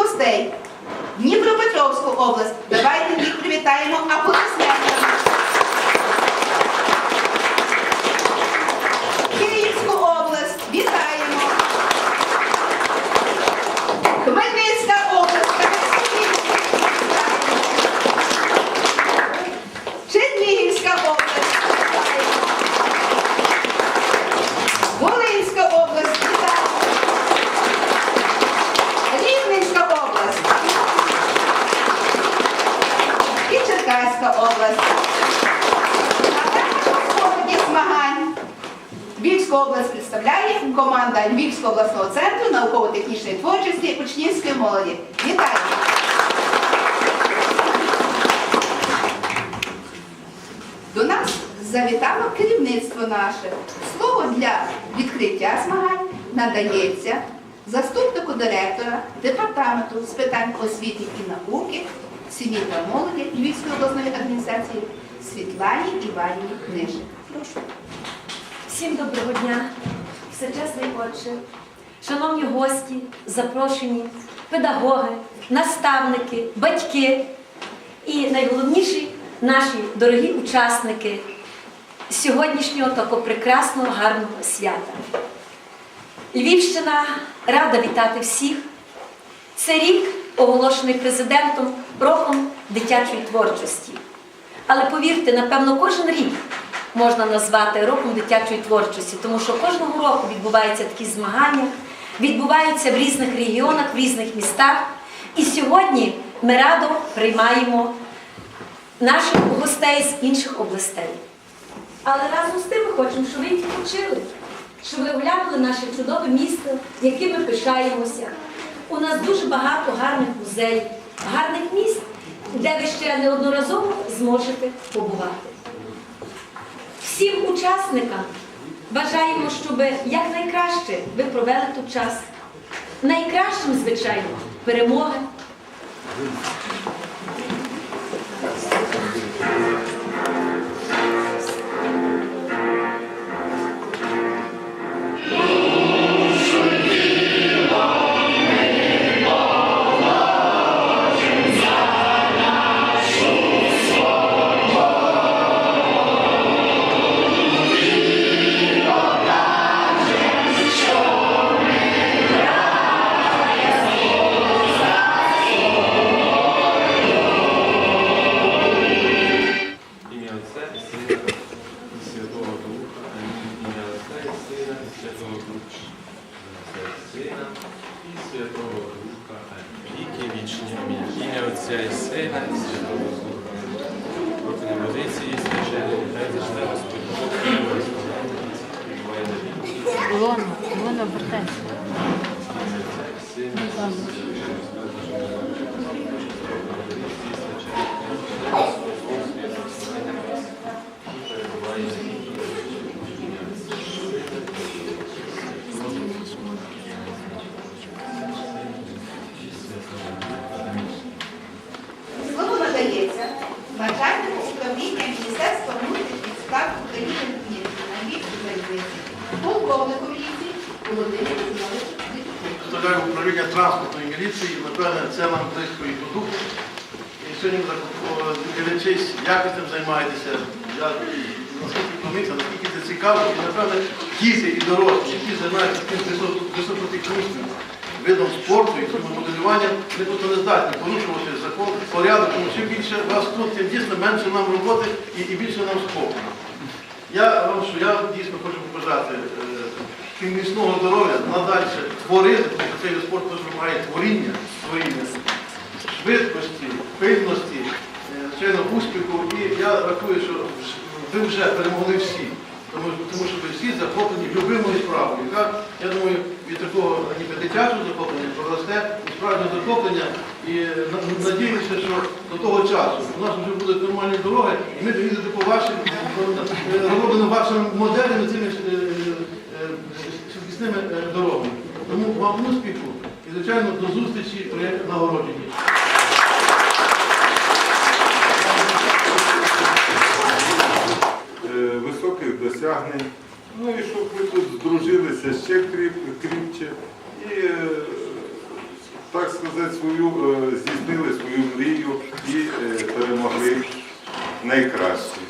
гостей. Дніпропетровську область. Давайте їх привітаємо аплодисментами. Київську область. Вітаємо. Хмельницька область. Чернігівська область. Вітаємо. Волинська область. Вітаємо. Рівненська область. І Черкаська область. А також у ході змагань. Львівську область представляє команда Львівського обласного центру науково-технічної творчості учнівської молоді. Вітаю! До нас завітало керівництво наше. Слово для відкриття змагань надається заступнику директора департаменту з питань освіти і науки, сім'ї та молоді Львівської обласної адміністрації Світлані Іванівні Книжик. Прошу. Всім доброго дня, всечесний отче, шановні гості, запрошені, педагоги, наставники, батьки і найголовніші наші дорогі учасники сьогоднішнього такого прекрасного гарного свята. Львівщина рада вітати всіх. Це рік, оголошений президентом роком дитячої творчості. Але повірте, напевно, кожен рік можна назвати роком дитячої творчості, тому що кожного року відбуваються такі змагання, відбуваються в різних регіонах, в різних містах. І сьогодні ми радо приймаємо наших гостей з інших областей. Але разом з тим ми хочемо, щоб ви відпочили, щоб ви оглянули наше чудове місто, яким ми пишаємося. У нас дуже багато гарних музеїв, гарних міст, де ви ще неодноразово зможете побувати. Всім учасникам бажаємо, щоб якнайкраще ви провели тут час. Найкращим, звичайно, перемоги. Отця і Сина і Святого Духа. Проти позиції священної, хай зачне Господь Бог, і Господь Буває на віки. Колона, колона вертайся. Ім'я Отця і Сина і Святого Духа. Слово надається начальнику управління Міністерства внутрішніх справ України Дніпрі, найбільшій залізниці, полковнику міліції Представляю управління транспортної міліції, напевне, це нам близько і по духу. І сьогодні дивлячись, як ви цим займаєтеся, наскільки помітив, наскільки це цікаво, і напевне діти і дорослі, які займаються таким високотехнічним видом спорту і моделюванням, вони просто не здатні порушувати закон, порядок, тому чим більше вас тут, тим дійсно менше нам роботи і, і більше нам спокою. Я вам що я дійсно хочу побажати е, міцного здоров'я, надальше творити, тому що цей вид спорту вимагає творіння творіння, швидкості, пильності, е, звичайно, успіху. І я рахую, що ви вже перемогли всі. Тому, тому що ви всі захоплені любимою справою, яка, я думаю, від такого ніби дитячого захоплення проросте у справжнє захоплення. І е, надіюся, що до того часу у нас вже будуть нормальні дороги, і ми доїдете по вашим е, вашими моделями цими е, е, дорогами. Тому вам успіху і, звичайно, до зустрічі при нагородженні. е, високих досягнень. Ну і щоб ви тут здружилися ще кріпче. І е, так сказати, свою, здійснили свою мрію і перемогли найкраще.